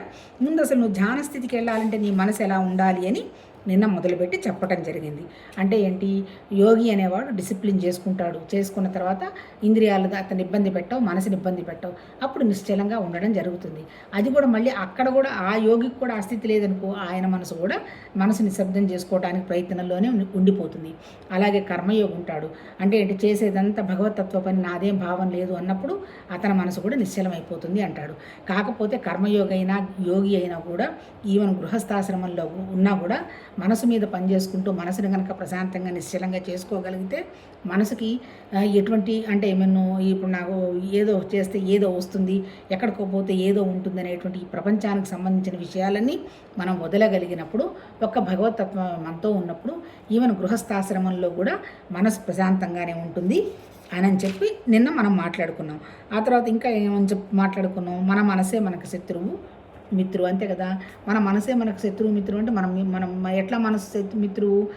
Speaker 1: ముందు అసలు నువ్వు ధ్యాన స్థితికి వెళ్ళాలంటే నీ మనసు ఎలా ఉండాలి అని నిన్న మొదలుపెట్టి చెప్పటం జరిగింది. అంటే ఏంటి? యోగి అనేవాడు డిసిప్లిన్ చేసుకుంటాడు. చేసుకున్న తర్వాత ఇంద్రియాలు అతను ఇబ్బంది పెట్టవు మనసుని ఇబ్బంది పెట్టవు. అప్పుడు నిశ్చలంగా ఉండడం జరుగుతుంది. అది కూడా మళ్ళీ అక్కడ కూడా ఆ యోగికి కూడా ఆ స్థితి లేదనుకో ఆయన మనసు కూడా మనసు నిశ్శబ్దం చేసుకోవడానికి ప్రయత్నంలోనే ఉండిపోతుంది. అలాగే కర్మయోగి ఉంటాడు. అంటే ఏంటి? చేసేదంతా భగవతత్వ పని నాదేం భావం లేదు అన్నప్పుడు అతని మనసు కూడా నిశ్చలం అయిపోతుంది అంటాడు. కాకపోతే కర్మయోగి అయినా యోగి అయినా కూడా ఈవెన్ గృహస్థాశ్రమంలో ఉన్నా కూడా మనసు మీద పనిచేసుకుంటూ మనసుని కనుక ప్రశాంతంగా నిశ్చలంగా చేసుకోగలిగితే మనసుకి ఎటువంటి అంటే ఏమన్నా ఇప్పుడు నాకు ఏదో చేస్తే ఏదో వస్తుంది ఎక్కడికో పోతే ఏదో ఉంటుంది అనేటువంటి ఈ ప్రపంచానికి సంబంధించిన విషయాలన్నీ మనం వదలగలిగినప్పుడు ఒక్క భగవతత్వం మనతో ఉన్నప్పుడు ఈవెన్ గృహస్థాశ్రమంలో కూడా మనసు ప్రశాంతంగానే ఉంటుంది అని చెప్పి నిన్న మనం మాట్లాడుకున్నాం. ఆ తర్వాత ఇంకా ఏమని చెప్పి మాట్లాడుకున్నాం? మన మనసే మనకు శత్రువు మిత్రువు అంతే కదా? మన మనసే మనకు శత్రువు మిత్రువు అంటే మనం మనం ఎట్లా మనసు మిత్రువు?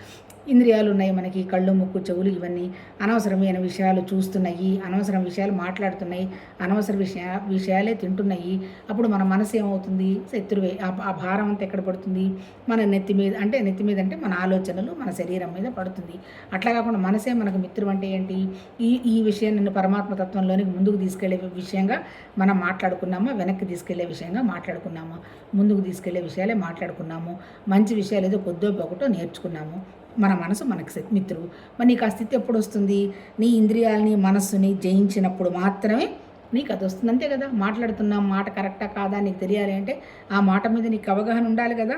Speaker 1: ఇంద్రియాలు ఉన్నాయి మనకి కళ్ళు ముక్కు చెవులు ఇవన్నీ. అనవసరమైన విషయాలు చూస్తున్నాయి అనవసరం విషయాలు మాట్లాడుతున్నాయి అనవసర విషయ విషయాలే తింటున్నాయి. అప్పుడు మన మనసు ఏమవుతుంది? శత్రువే. ఆ- భారం అంతా ఎక్కడ పడుతుంది? మన నెత్తి మీద అంటే నెత్తి మీద అంటే మన ఆలోచనలు మన శరీరం మీద పడుతుంది. అట్లా కాకుండా మనసే మనకు మిత్రం అంటే ఏంటి? ఈ ఈ విషయం నిన్ను పరమాత్మ తత్వంలోనికి ముందుకు తీసుకెళ్ళే విషయంగా మనం మాట్లాడుకున్నామా? వెనక్కి తీసుకెళ్ళే విషయంగా మాట్లాడుకున్నాము? ముందుకు తీసుకెళ్ళే విషయాలే మాట్లాడుకున్నాము. మంచి విషయాలు ఏదో కొద్దో ఒకటో నేర్చుకున్నాము. మన మనసు మనకు మిత్రుడు. మరి నీకు ఆ స్థితి ఎప్పుడు వస్తుంది? నీ ఇంద్రియాలని మనస్సుని జయించినప్పుడు మాత్రమే నీకు అది వస్తుంది. అంతే కదా? మాట్లాడుతున్న మాట కరెక్టా కాదా నీకు తెలియాలి అంటే ఆ మాట మీద నీకు అవగాహన ఉండాలి కదా?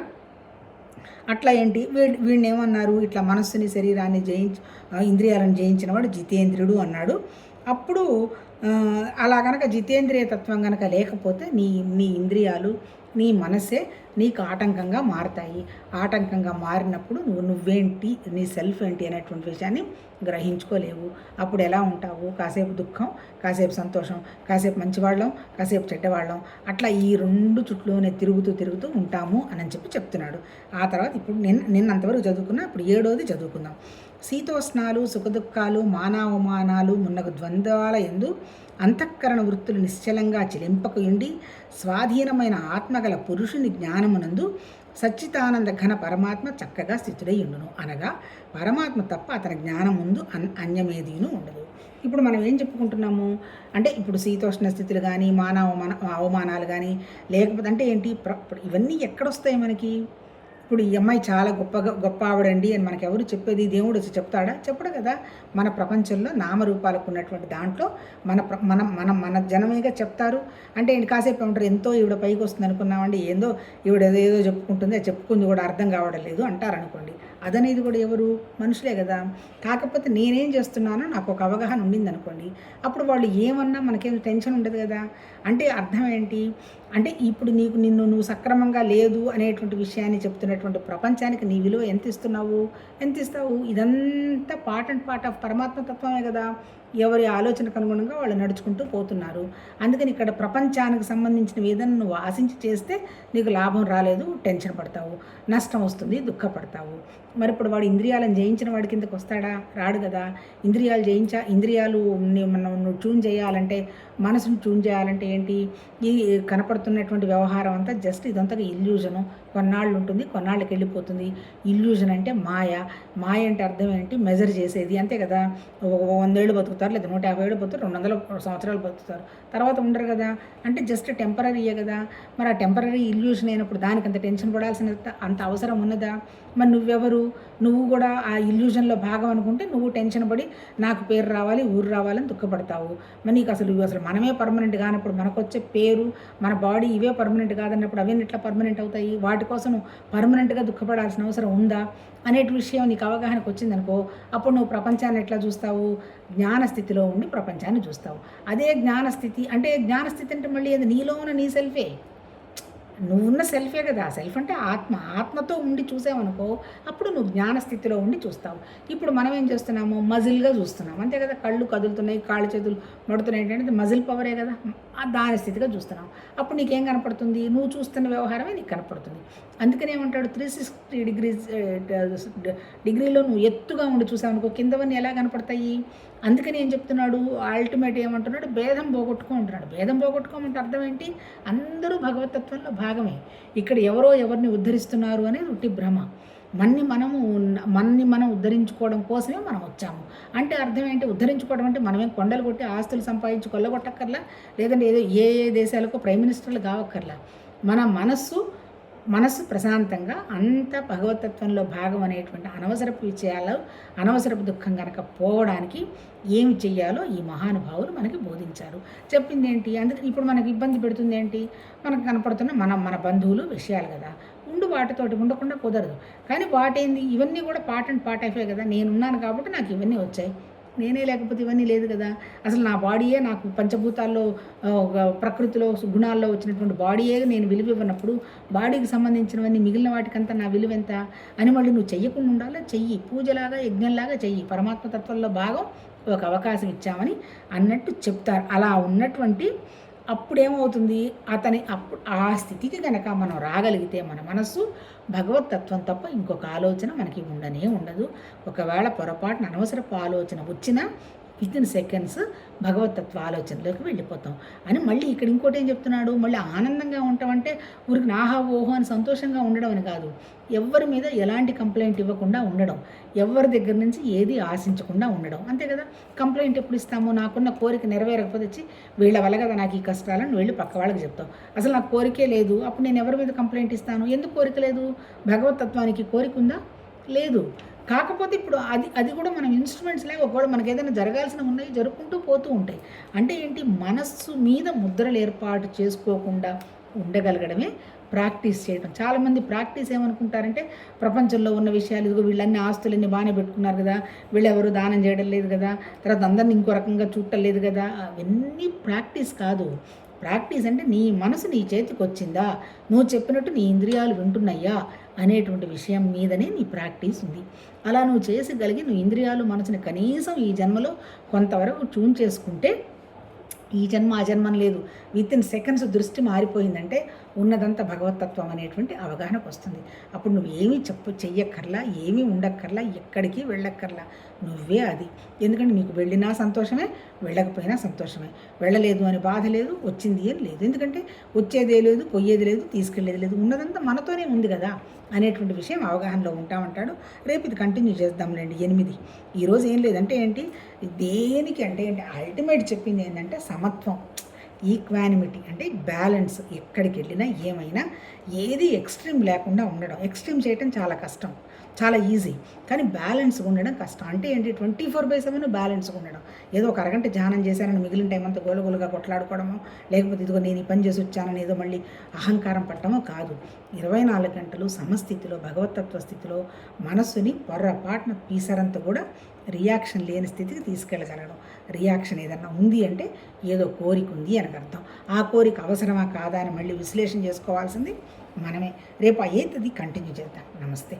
Speaker 1: అట్లా ఏంటి? వీడు వీడిని ఏమన్నారు? ఇట్లా మనస్సుని శరీరాన్ని జయించి ఇంద్రియాలను జయించిన వాడు జితేంద్రుడు అన్నాడు. అప్పుడు అలా గనక జితేంద్రియ తత్వం గనక లేకపోతే నీ నీ ఇంద్రియాలు నీ మనసే నీకు ఆటంకంగా మారతాయి. ఆటంకంగా మారినప్పుడు నువ్వు నువ్వేంటి నీ సెల్ఫ్ ఏంటి అనేటువంటి విషయాన్ని గ్రహించుకోలేవు. అప్పుడు ఎలా ఉంటావు? కాసేపు దుఃఖం కాసేపు సంతోషం కాసేపు మంచివాళ్ళం కాసేపు చెడ్డవాళ్ళం. అట్లా ఈ రెండు చుట్లోనే తిరుగుతూ తిరుగుతూ ఉంటాము అని చెప్పి చెప్తున్నాడు. ఆ తర్వాత ఇప్పుడు నిన్న నిన్నంతవరకు చదువుకున్నా ఇప్పుడు ఏడోది చదువుకుందాం. శీతోష్ణాలు సుఖదుఖాలు మానావమానాలు మున్నగు ద్వంద్వాల ఎందు అంతఃకరణ వృత్తులు నిశ్చలంగా చెలింపకుయుండి స్వాధీనమైన ఆత్మగల పురుషుని జ్ఞానమునందు సచ్చితానంద ఘన పరమాత్మ చక్కగా స్థితుడై ఉండును అనగా పరమాత్మ తప్ప అతని జ్ఞానం ముందు అన్ అన్యమేదీను ఉండదు. ఇప్పుడు మనం ఏం చెప్పుకుంటున్నాము? అంటే ఇప్పుడు శీతోష్ణ స్థితులు కానీ మానవ అవమానాలు కానీ లేకపోతే అంటే ఏంటి? ఇవన్నీ ఎక్కడొస్తాయి మనకి? ఇప్పుడు ఈ అమ్మాయి చాలా గొప్పగా గొప్ప ఆవిడండి అని మనకు ఎవరు చెప్పేది? దేవుడు వచ్చి చెప్తాడా? చెప్పడు కదా. మన ప్రపంచంలో నామరూపాలకు ఉన్నటువంటి దాంట్లో మన ప్ర- మనం మన మన జనమేగా చెప్తారు. అంటే కాసేపు ఉంటారు ఎంతో ఈవిడ పైకి వస్తుంది అనుకున్నామండి. ఏందో ఈవిడ ఏదో ఏదో చెప్పుకుంటుంది. అది చెప్పుకుంది కూడా అర్థం కావడం లేదు అంటారు అనుకోండి అదనేది కూడా ఎవరు? మనుషులే కదా. కాకపోతే నేనేం చేస్తున్నానో నాకు ఒక అవగాహన ఉండింది అనుకోండి అప్పుడు వాళ్ళు ఏమన్నా మనకేం టెన్షన్ ఉండదు కదా. అంటే అర్థం ఏంటి అంటే ఇప్పుడు నీకు నిన్ను నువ్వు సక్రమంగా లేదు అనేటువంటి విషయాన్ని చెప్తున్నటువంటి ప్రపంచానికి నీ విలువ ఎంత ఇస్తున్నావు ఎంత ఇస్తావు ఇదంతా పార్ట్ అండ్ పార్ట్ ఆఫ్ పరమాత్మ తత్వమే కదా. ఎవరి ఆలోచనకు అనుగుణంగా వాళ్ళు నడుచుకుంటూ పోతున్నారు. అందుకని ఇక్కడ ప్రపంచానికి సంబంధించిన ఏదైనా నువ్వు ఆశించి చేస్తే నీకు లాభం రాలేదు టెన్షన్ పడతావు నష్టం వస్తుంది దుఃఖపడతావు. మరి ఇప్పుడు వాడు ఇంద్రియాలను జయించిన వాడి కిందకు వస్తాడా? రాడు కదా. ఇంద్రియాలు జయించా ఇంద్రియాలు మనం నువ్వు ట్యూన్ చేయాలంటే మనసును ట్యూన్ చేయాలంటే ఏంటి? ఈ కనపడుతున్నటువంటి వ్యవహారం అంతా జస్ట్ ఇదంతా ఇల్యూజను కొన్నాళ్ళు ఉంటుంది కొన్నాళ్ళకి వెళ్ళిపోతుంది ఇల్యూజన్ అంటే మాయ. మాయ అంటే అర్థం ఏంటి? మెజర్ చేసేది. అంతే కదా. ఒక వందేళ్ళు బతుకుతారు లేదా నూట యాభై ఏళ్ళు బతుకుతారు రెండు వందల సంవత్సరాలు బతుకుతారు. తర్వాత ఉండరు కదా. అంటే జస్ట్ టెంపరీయే కదా. మరి ఆ టెంపరీ ఇల్యూజన్ అయినప్పుడు దానికి అంత టెన్షన్ పడాల్సిన అంత అవసరం ఉన్నదా? మరి నువ్వెవరు? నువ్వు కూడా ఆ ఇల్యూజన్లో భాగం అనుకుంటే నువ్వు టెన్షన్ పడి నాకు పేరు రావాలి ఊరు రావాలని దుఃఖపడతావు. మరి నీకు అసలు అసలు మనమే పర్మనెంట్ కానప్పుడు మనకు వచ్చే పేరు మన బాడీ ఇవే పర్మనెంట్ కాదన్నప్పుడు అవన్నీ ఎట్లా పర్మనెంట్ అవుతాయి? వాటి కోసం పర్మనెంట్గా దుఃఖపడాల్సిన అవసరం ఉందా అనేటి విషయం నీకు అవగాహనకు వచ్చిందనుకో అప్పుడు నువ్వు ప్రపంచాన్ని ఎట్లా చూస్తావు? జ్ఞానస్థితిలో ఉండి ప్రపంచాన్ని చూస్తావు. అదే జ్ఞానస్థితి అంటే జ్ఞానస్థితి అంటే మళ్ళీ అది నీలో ఉన్న నీ సెల్ఫే నువ్వున్న సెల్ఫే కదా. సెల్ఫ్ అంటే ఆత్మ. ఆత్మతో ఉండి చూసావనుకో అప్పుడు నువ్వు జ్ఞాన స్థితిలో ఉండి చూస్తావు. ఇప్పుడు మనం ఏం చేస్తున్నాము మజిల్గా చూస్తున్నాం. అంతే కదా కళ్ళు కదులుతున్నాయి కాళ్ళు చేతులు మడుతున్నాయి ఏంటంటే మజిల్ పవరే కదా. ఆ దాని స్థితిగా చూస్తున్నాం. అప్పుడు నీకేం కనపడుతుంది? నువ్వు చూస్తున్న వ్యవహారమే నీకు కనపడుతుంది. అందుకని ఏమంటాడు? త్రీ సిక్స్టీ డిగ్రీస్ డిగ్రీలో నువ్వు ఎత్తుగా ఉండి చూసావనుకో కిందవన్నీ ఎలా కనపడతాయి? అందుకని ఏం చెప్తున్నాడు? అల్టిమేట్ ఏమంటున్నాడు? భేదం పోగొట్టుకో ఉంటున్నాడు భేదం పోగొట్టుకోమంటే అర్థం ఏంటి? అందరూ భగవతత్వంలో భాగమే. ఇక్కడ ఎవరో ఎవరిని ఉద్ధరిస్తున్నారు అనేది ఉట్టి భ్రమ. మన్ని మనము మన్ని మనం ఉద్ధరించుకోవడం కోసమే మనం వచ్చాము. అంటే అర్థం ఏంటి? ఉద్ధరించుకోవడం అంటే మనమే కొండలు కొట్టి ఆస్తులు సంపాదించి కొల్లగొట్టక్కర్లా? లేదంటే ఏదో ఏ ఏ దేశాలకు ప్రైమ్ మినిస్టర్లు కావక్కర్లా? మన మనస్సు మనస్సు ప్రశాంతంగా అంత భగవతత్వంలో భాగం అనేటువంటి అనవసరపు విషయాలు అనవసరపు దుఃఖం కనుక పోవడానికి ఏమి చెయ్యాలో ఈ మహానుభావులు మనకి బోధించారు. చెప్పింది ఏంటి? అందుకని ఇప్పుడు మనకి ఇబ్బంది పెడుతుంది ఏంటి? మనకు కనపడుతున్న మన మన బంధువులు విషయాలు కదా. ఉండు వాటితోటి ఉండకుండా కుదరదు. కానీ వాటేంది? ఇవన్నీ కూడా పార్ట్ అండ్ పార్ట్ అయిపోయాయి కదా. నేనున్నాను కాబట్టి నాకు ఇవన్నీ వచ్చాయి. నేనే లేకపోతే ఇవన్నీ లేదు కదా. అసలు నా బాడీయే నాకు పంచభూతాల్లో ఒక ప్రకృతిలో గుణాల్లో వచ్చినటువంటి బాడీయే నేను విలువ ఇవ్వనప్పుడు బాడీకి సంబంధించినవన్నీ మిగిలిన వాటికంతా నా విలువ ఎంత అని మళ్ళీ నువ్వు చెయ్యకుండా ఉండాలి? చెయ్యి. పూజలాగా యజ్ఞంలాగా చెయ్యి. పరమాత్మ తత్వంలో భాగం ఒక అవకాశం ఇచ్చామని అన్నట్టు చెప్తారు. అలా ఉన్నటువంటి అప్పుడేమవుతుంది? అతని అప్పుడు ఆ స్థితికి కనుక మనం రాగలిగితే మన మనస్సు భగవతత్వం తప్ప ఇంకొక ఆలోచన మనకి ఉండనే ఉండదు. ఒకవేళ పొరపాటున అనవసరపు ఆలోచన వచ్చినా విత్ ఇన్ సెకండ్స్ భగవతత్వ ఆలోచనలోకి వెళ్ళిపోతాం. అని మళ్ళీ ఇక్కడ ఇంకోటి ఏం చెప్తున్నాడు? మళ్ళీ ఆనందంగా ఉంటామంటే ఊరికి నాహా ఓహో అని సంతోషంగా ఉండడం అని కాదు. ఎవరి మీద ఎలాంటి కంప్లైంట్ ఇవ్వకుండా ఉండడం. ఎవరి దగ్గర నుంచి ఏది ఆశించకుండా ఉండడం. అంతే కదా? కంప్లైంట్ ఎప్పుడు ఇస్తాము? నాకున్న కోరిక నెరవేరకపోతే వచ్చి వీళ్ళ వల్ల కదా నాకు ఈ కష్టాలను వెళ్ళి పక్క వాళ్ళకి చెప్తాం అసలు నాకు కోరికే లేదు. అప్పుడు నేను ఎవరి మీద కంప్లైంట్ ఇస్తాను? ఎందుకు కోరిక లేదు? భగవతత్వానికి కోరిక ఉందా? లేదు. కాకపోతే ఇప్పుడు అది అది కూడా మనం ఇన్స్ట్రుమెంట్స్ లేవు ఒకవేళ మనకి ఏదైనా జరగాల్సిన ఉన్నాయి జరుపుకుంటూ పోతూ ఉంటాయి. అంటే ఏంటి? మనస్సు మీద ముద్రలు ఏర్పాటు చేసుకోకుండా ఉండగలగడమే ప్రాక్టీస్ చేయడం చాలామంది ప్రాక్టీస్ ఏమనుకుంటారంటే ప్రపంచంలో ఉన్న విషయాలు ఇదిగో వీళ్ళన్ని ఆస్తులన్నీ బాగానే పెట్టుకున్నారు కదా వీళ్ళెవరు దానం చేయడం లేదు కదా తర్వాత అందరిని ఇంకో రకంగా చూడటం లేదు కదా అవన్నీ ప్రాక్టీస్ కాదు. ప్రాక్టీస్ అంటే నీ మనసు నీ చేతికి వచ్చిందా నువ్వు చెప్పినట్టు నీ ఇంద్రియాలు వింటున్నాయా? అనేటువంటి విషయం మీదనే నీ ప్రాక్టీస్ ఉంది. అలా నువ్వు చేసగలిగి నువ్వు ఇంద్రియాలు మనసుని కనీసం ఈ జన్మలో కొంతవరకు ట్యూన్ చేసుకుంటే ఈ జన్మ ఆ జన్మం లేదు. విత్ ఇన్ సెకండ్స్ దృష్టి మారిపోయిందంటే ఉన్నదంతా భగవతత్వం అనేటువంటి అవగాహనకు వస్తుంది. అప్పుడు నువ్వు ఏమీ చెప్పు చెయ్యక్కర్లా ఏమీ ఉండక్కర్లా ఎక్కడికి వెళ్ళక్కర్లా. నువ్వే అది. ఎందుకంటే నీకు వెళ్ళినా సంతోషమే వెళ్ళకపోయినా సంతోషమే. వెళ్ళలేదు అని బాధ లేదు వచ్చింది అని లేదు. ఎందుకంటే వచ్చేదే లేదు పోయేది లేదు తీసుకెళ్ళేది లేదు. ఉన్నదంతా మనతోనే ఉంది కదా అనేటువంటి విషయం అవగాహనలో ఉంటామంటాడు. రేపు ఇది కంటిన్యూ చేద్దాంలేండి. ఎనిమిది. ఈరోజు ఏం లేదంటే ఏంటి? దేనికి అంటే ఏంటి? అల్టిమేట్ చెప్పింది ఏంటంటే సమత్వం. ఈక్వానిమిటీ అంటే బ్యాలెన్స్ ఎక్కడికి వెళ్ళినా ఏమైనా ఏది ఎక్స్ట్రీమ్ లేకుండా ఉండడం. ఎక్స్ట్రీమ్ చేయటం చాలా కష్టం చాలా ఈజీ కానీ బ్యాలెన్స్ ఉండడం కష్టం. అంటే ఏంటి? ట్వంటీ ఫోర్ బై సెవెన్ బ్యాలెన్స్గా ఉండడం. ఏదో ఒక అరగంట ధ్యానం చేశానని మిగిలిన టైం అంతా గోలగోలుగా కొట్లాడుకోవడమో లేకపోతే ఇదిగో నేను ఈ పని చేసి వచ్చానని ఏదో మళ్ళీ అహంకారం పట్టడమో కాదు. ఇరవై నాలుగు గంటలు సమస్థితిలో భగవతత్వ స్థితిలో మనస్సుని పొర్రపాటున పీసరంత కూడా రియాక్షన్ లేని స్థితికి తీసుకెళ్ళగలగడం రియాక్షన్ ఏదన్నా ఉంది అంటే ఏదో కోరిక ఉంది అని అర్థం. ఆ కోరిక అవసరమా కాదా అని మళ్ళీ విశ్లేషణ చేసుకోవాల్సింది మనమే. రేపు అయ్యేది కంటిన్యూ చేద్దాం. నమస్తే.